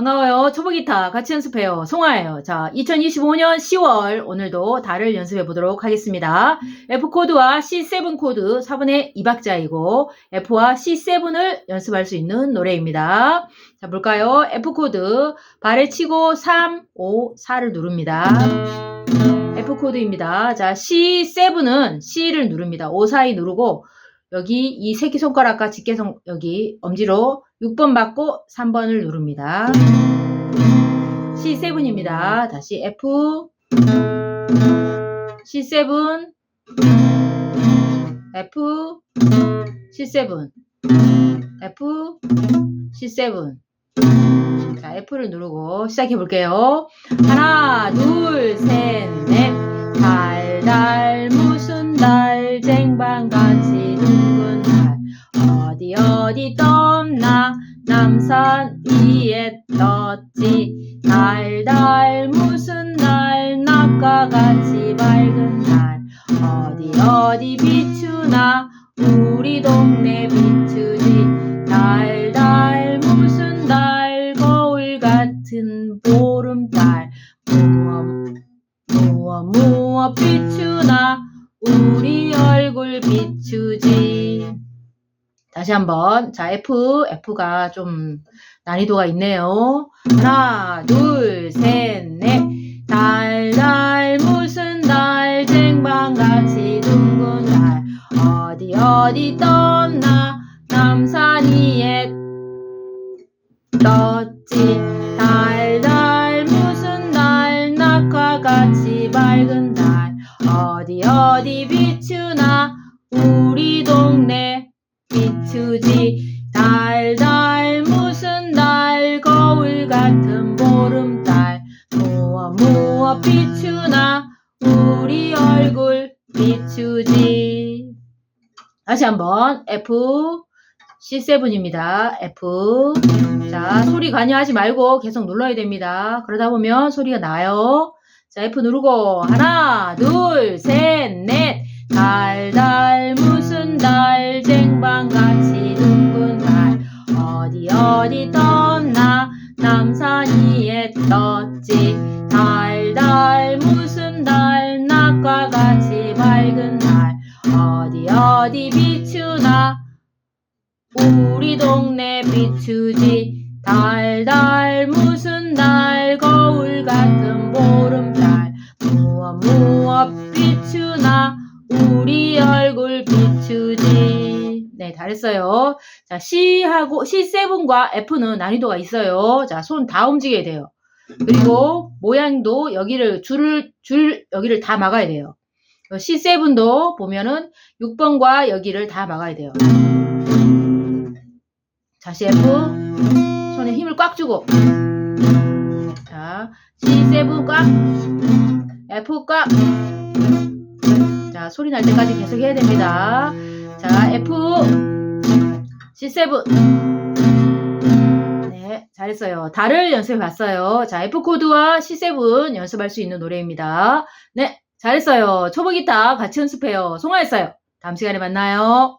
반가워요. 초보기타 같이 연습해요. 송아예요. 자, 2025년 10월 오늘도 달을 연습해 보도록 하겠습니다. F코드와 C7 코드 4분의 2박자이고 F와 C7을 연습할 수 있는 노래입니다. 자, 볼까요? F코드 발에 치고 3, 5, 4를 누릅니다. F코드입니다. 자, C7은 C를 누릅니다. 5, 4, 2 누르고 여기 이 새끼손가락과 집게손 여기 엄지로 6번 받고 3번을 누릅니다. C7입니다. 다시 F. C7 F. C7 F. C7 자, F를 누르고 시작해 볼게요. 하나, 둘, 셋, 남산 위에 떴지. 달달 무슨 달 낙과같이 밝은 달 어디 어디 비추나 우리 동네 비추지. 달달 무슨 달 거울 같은 보름달. 무엇 무엇 무엇 비추나 우리 얼굴 비추지 다시 한번. 자 F F가 좀 난이도가 있네요. 하나 둘 셋 넷. 달달 무슨 달 쟁반같이 둥근 달. 어디 어디 떴나? 남산 위에 떴지. 달달 무슨 달? 낙과같이 밝은 달. 어디 어디 비추 비추지 달달 무슨 달 거울 같은 보름달 무엇 무엇 비추나 우리 얼굴 비추지 다시 한번 F C7입니다. F 자 소리 관여하지 말고 계속 눌러야 됩니다. 그러다 보면 소리가 나요. 자 F 누르고 하나 둘 어디 떴나 남산 위에 떴지. 달달 무슨 달 낙과같이 밝은 달 어디 어디 비추나. 우리 동네 비추지. 달달 네 잘했어요. 자 C하고 C7과 F는 난이도가 있어요. 자 손 다 움직여야 돼요. 그리고 모양도 여기를 줄을 줄 여기를 다 막아야 돼요. C7도 보면은 6번과 여기를 다 막아야 돼요. 다시 F. 손에 힘을 꽉 주고. 자 C7 꽉 F 꽉 자 소리 날 때까지 계속 해야 됩니다 자 F. C7 네 잘했어요. 달을 연습해 봤어요. 자 F 코드와 C7 연습할 수 있는 노래입니다. 네 잘했어요. 초보 기타 같이 연습해요. 송화했어요. 다음 시간에 만나요